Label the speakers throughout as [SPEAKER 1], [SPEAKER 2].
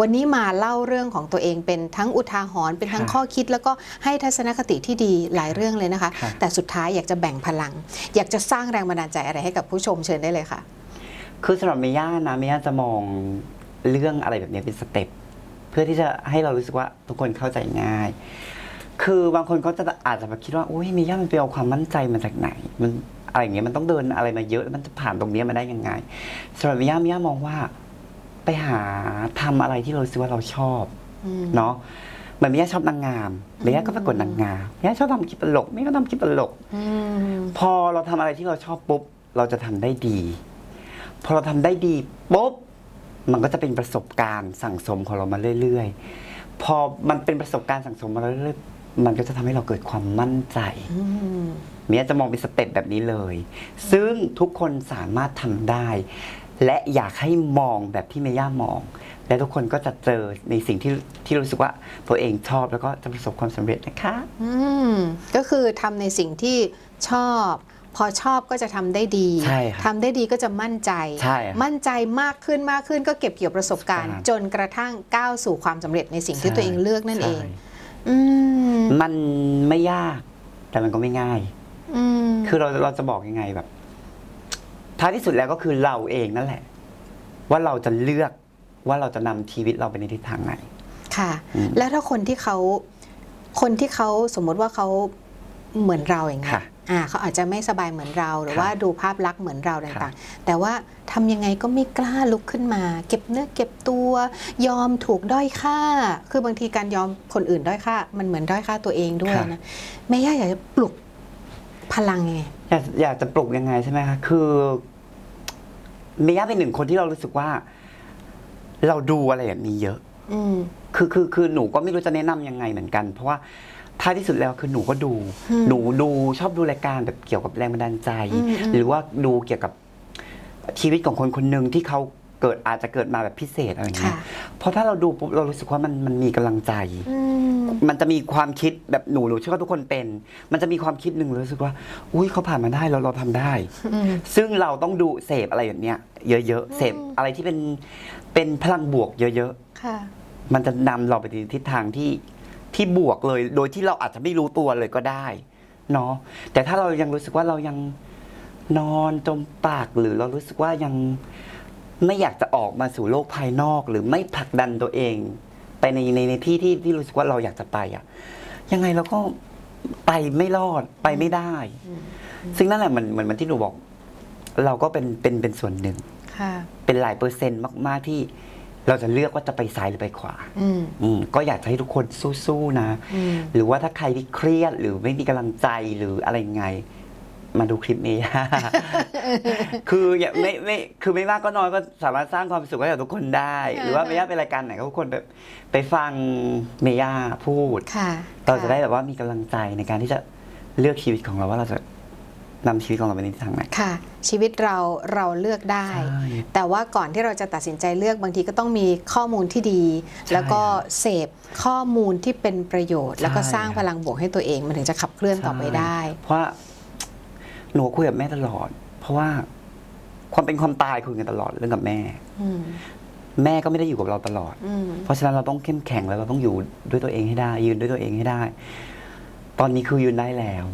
[SPEAKER 1] วันนี้มาเล่าเรื่องของตัวเองเป็นทั้งอุทาหรณ์เป็นทั้ง
[SPEAKER 2] ค่ะ
[SPEAKER 1] ข้อคิด แล้วก็ให้ทัศนคติที่ดีหลายเรื่องเลยนะคะ
[SPEAKER 2] ค่ะ
[SPEAKER 1] แต่สุดท้ายอยากจะแบ่งพลัง อยากจะสร้างแรงบันดาลใจอะไรให้กับผู้ชมเชิญได้เลยค่ะ
[SPEAKER 2] คือสำหรับเมย่านะเมย่าจะมองเรื่องอะไรแบบนี้เป็นสเต็ปเพื่อที่จะให้เรารู้สึกว่าทุกคนเข้าใจง่าย คือบางคนก็จะอาจจะมาคิดว่าโอ้ยเมย่ามันไปเอาความมั่นใจมาจากไหน มันอะไรอย่างเงี้ยมันต้องเดินอะไรมาเยอะแล้วมันจะผ่านตรงเนี้ยมาได้ยังไงสำหรับเมย่าเมย่ามองว่า ไปหาทำอะไรที่เรารู้สึกว่าเราชอบ
[SPEAKER 1] อืม
[SPEAKER 2] เนาะเหมือนเมย่าชอบนางงามเมย่าก็ประกวดนางงามเมย่าชอบทำคลิปตลกเมย่าก็ทำคลิปตลก
[SPEAKER 1] อืม
[SPEAKER 2] พอเราทำอะไรที่เราชอบปุ๊บ เราจะทำได้ดี พอเราทำได้ดีปุ๊บ มันก็จะเป็นประสบการณ์สั่งสมของเรามาเรื่อยๆ พอมันเป็นประสบการณ์สั่งสมมาเรื่อยๆ มันก็จะทำให้เราเกิดความมั่นใจ
[SPEAKER 1] อืม
[SPEAKER 2] เมียจะมองเป็นสเต็ปแบบนี้เลย ซึ่งทุกคนสามารถทำได้ และอยากให้มองแบบที่เมย่ามอง และทุกคนก็จะเจอในสิ่งที่ที่รู้สึกว่าตัวเองชอบแล้วก็จะประสบความสำเร็จนะคะ
[SPEAKER 1] อืมก็คือทำในสิ่งที่ชอบ พอชอบก็จะทำได้ดี
[SPEAKER 2] ใช่ครับ
[SPEAKER 1] ทำได้ดีก็จะมั่นใจ
[SPEAKER 2] ใช่ครับ
[SPEAKER 1] มั่นใจมากขึ้นมากขึ้นก็เก็บเกี่ยวประสบการณ์
[SPEAKER 2] ครับ
[SPEAKER 1] จนกระทั่งก้าวสู่ความสำเร็จในสิ่งที่ตัวเองเลือกนั่นเอง
[SPEAKER 2] ใช่
[SPEAKER 1] อืม
[SPEAKER 2] มันไม่ยาก แต่มันก็ไม่ง่าย
[SPEAKER 1] อืม
[SPEAKER 2] คือเราเราจะบอกยังไงแบบ ท้ายที่สุดแล้วก็คือเราเองนั่นแหละ ว่าเราจะเลือกว่าเราจะนำชีวิตเราไปในทิศทางไหน
[SPEAKER 1] ค่ะ
[SPEAKER 2] อืม
[SPEAKER 1] แล้วถ้าคนที่เขาคนที่เขาสมมติว่าเขาเหมือนเราอย่างเงี้ย
[SPEAKER 2] ค่ะ
[SPEAKER 1] อ่าเขาอาจจะไม่สบายเหมือนเราหรือ
[SPEAKER 2] ค่ะ
[SPEAKER 1] ว่าดูภาพลักษณ์เหมือนเรา
[SPEAKER 2] ค่ะ
[SPEAKER 1] ต่างๆ แต่ว่าทำยังไงก็ไม่กล้าลุกขึ้นมา เก็บเนื้อเก็บตัว ยอมถูกด้อยค่า คือบางทีการยอมคนอื่นด้อยค่า มันเหมือนด้อยค่าตัวเองด้วยนะแม่ย่าอยากจะปลุกพลังยังไง
[SPEAKER 2] อยากอยากจะปลุกยังไงใช่ไหมคะคือเมย่าเป็นหนึ่งคนที่เรารู้สึกว่า เราดูอะไรแบบนี้เยอะ
[SPEAKER 1] อืม
[SPEAKER 2] คือคือคือหนูก็ไม่รู้จะแนะนำยังไงเหมือนกัน เพราะว่าท้ายที่สุดแล้วคือหนูก็ดู
[SPEAKER 1] อืม
[SPEAKER 2] หนูดูชอบดูรายการแบบเกี่ยวกับแรงบันดาลใจ
[SPEAKER 1] อืมอืม
[SPEAKER 2] หรือว่าดูเกี่ยวกับชีวิตของคนคนหนึ่งที่เขา เกิดอาจจะเกิดมาแบบพิเศษอะไรอย่างเงี้
[SPEAKER 1] ค่ะ
[SPEAKER 2] ยเพราะถ้าเราดูปุ๊บเรารู้สึกว่ามันมันมีกำลังใจ
[SPEAKER 1] อืม
[SPEAKER 2] มันจะมีความคิดแบบหนูหนูเชื่อว่าทุกคนเป็น มันจะมีความคิดหนึ่งรู้สึกว่า อุ้ยเขาผ่านมาได้เราเราทำได้
[SPEAKER 1] อืม
[SPEAKER 2] ซึ่งเราต้องดูเสพอะไรแบบเนี้ยเยอะๆเสพอะไรที่เป็นเป็นพลังบวกเยอะ
[SPEAKER 1] ค่ะ
[SPEAKER 2] ๆ มันจะนำเราไปในทิศทางที่ที่บวกเลย โดยที่เราอาจจะไม่รู้ตัวเลยก็ได้เนาะแต่ถ้าเรายังรู้สึกว่าเรายังนอนจมปากหรือเรารู้สึกว่ายัง ไม่อยากจะออกมาสู่โลกภายนอก หรือไม่ผลักดันตัวเอง ไปในในในที่ที่ที่รู้สึกว่าเราอยากจะไปอะยังไงเราก็ไปไม่รอดไปไม่ได้
[SPEAKER 1] อืม
[SPEAKER 2] ซึ่งนั่นแหละเหมือนเหมือนเหมันที่หนูบอก เราก็เป็นเป็นเป็นส่วนหนึ่ง
[SPEAKER 1] ค่ะ
[SPEAKER 2] เป็นหลายเปอร์เซ็นต์มาก ๆที่เราจะเลือกว่าจะไปซ้ายหรือไปขวา
[SPEAKER 1] อืม
[SPEAKER 2] อืมก็อยากจะให้ทุกคนสู้ๆนะ
[SPEAKER 1] อืม
[SPEAKER 2] หรือว่าถ้าใครที่เครียดหรือไม่มีกำลังใจหรืออะไรยังไง มาดูคลิปนี้ คืออย่าไม่ไม่คือไม่มากก็น้อยก็สามารถสร้างความสุขให้กับทุกคนได้ หรือว่าเมย่าเป็นรายการไหนก็ทุกคนแบบไปฟังเมย่าพูด
[SPEAKER 1] ค่ะ
[SPEAKER 2] เราจะได้แบบว่ามีกำลังใจในการที่จะเลือกชีวิตของเราว่าเราจะนำชีวิตของเราไปในทิศทางไหน
[SPEAKER 1] ค่ะ ชีวิตเราเราเลือกได้
[SPEAKER 2] ใช่
[SPEAKER 1] แต่ว่าก่อนที่เราจะตัดสินใจเลือกบางทีก็ต้องมีข้อมูลที่ดี
[SPEAKER 2] ใช่
[SPEAKER 1] แล้วก็เสพข้อมูลที่เป็นประโยชน์ แล้วก็
[SPEAKER 2] ใช่
[SPEAKER 1] สร้างพลังบวกให้ตัวเองมันถึงจะขับเคลื่อนต่อไปได้
[SPEAKER 2] เพราะว่า หนูคุยกับแม่ตลอด เพราะว่าความเป็นความตายคุยกันตลอดเรื่องกับแม่
[SPEAKER 1] อืม
[SPEAKER 2] แม่ก็ไม่ได้อยู่กับเราตลอด
[SPEAKER 1] อืม
[SPEAKER 2] เพราะฉะนั้นเราต้องเข้มแข็งแล้วเราต้องอยู่ด้วยตัวเองให้ได้ ยืนด้วยตัวเองให้ได้ ตอนนี้คือยืนได้แล้ว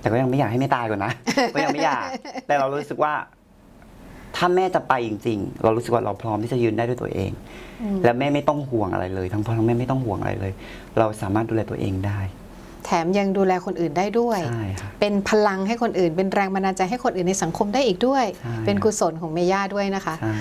[SPEAKER 2] แต่ก็ยังไม่อยากให้แม่ตายก่อนนะ ก็ยังไม่อยาก แต่เรารู้สึกว่า ถ้าแม่จะไปจริง ๆ เรารู้สึกว่าเราพร้อมที่จะยืนได้ด้วยตัวเอง
[SPEAKER 1] อืม
[SPEAKER 2] และแม่ไม่ต้องห่วงอะไรเลย ทั้งพ่อทั้งแม่ไม่ต้องห่วงอะไรเลย เราสามารถดูแลตัวเองได้
[SPEAKER 1] แถมยังดูแลคนอื่นได้ด้วย
[SPEAKER 2] ใช่ค่ะ
[SPEAKER 1] เป็นพลังให้คนอื่น เป็นแรงบันดาลใจให้คนอื่นในสังคมได้อีกด้วย
[SPEAKER 2] ใช่
[SPEAKER 1] เป็นกุศลของเมย่าด้วยนะคะ
[SPEAKER 2] ใช่